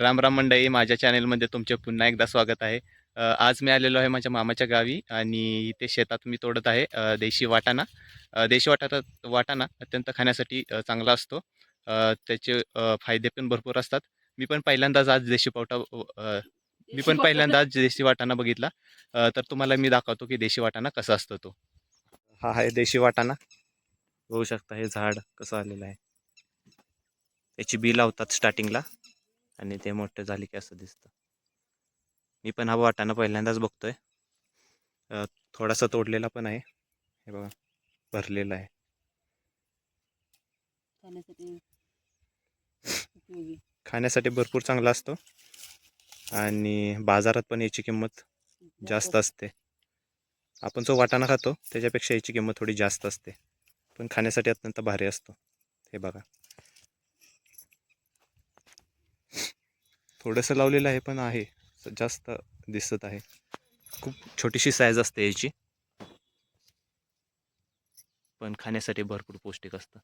राम राम मंडळी माझ्या चॅनेलमध्ये तुमचे पुन्हा एकदा स्वागत आहे. आज मी आलेलो आहे माझ्या मामाच्या गावी आणि इथे शेतात मी तोडत आहे देशी वाटाणा. देशी वाटाणा वाटाणा अत्यंत खाण्यासाठी चांगला असतो. त्याचे फायदे पण भरपूर असतात. मी पण पहिल्यांदाच आज देशी पावटा अ, मी पण पहिल्यांदा आज देशी वाटाणा बघितला. तर तुम्हाला मी दाखवतो की देशी वाटाणा कसा असतो तो. हा आहे देशी वाटाणा. बघू शकता हे झाड कसं आलेलं आहे. त्याची बी लावतात स्टार्टिंगला आणि ते मोठं झाले की असं दिसतं. मी पण हा वाटाणा पहिल्यांदाच बघतोय. थोडासा तोडलेला पण आहे. हे बघा भरलेला आहे. खाण्यासाठी भरपूर चांगला असतो. आणि बाजारात पण याची किंमत जास्त असते. आपण जो वाटाणा खातो त्याच्यापेक्षा याची किंमत थोडी जास्त असते. पण खाण्यासाठी अत्यंत भारी असतो. हे बघा. थोडंसं लावलेलं आहे पण आहे. जास्त दिसत आहे. खूप छोटीशी साईज असते याची. पण खाण्यासाठी भरपूर पौष्टिक असतं.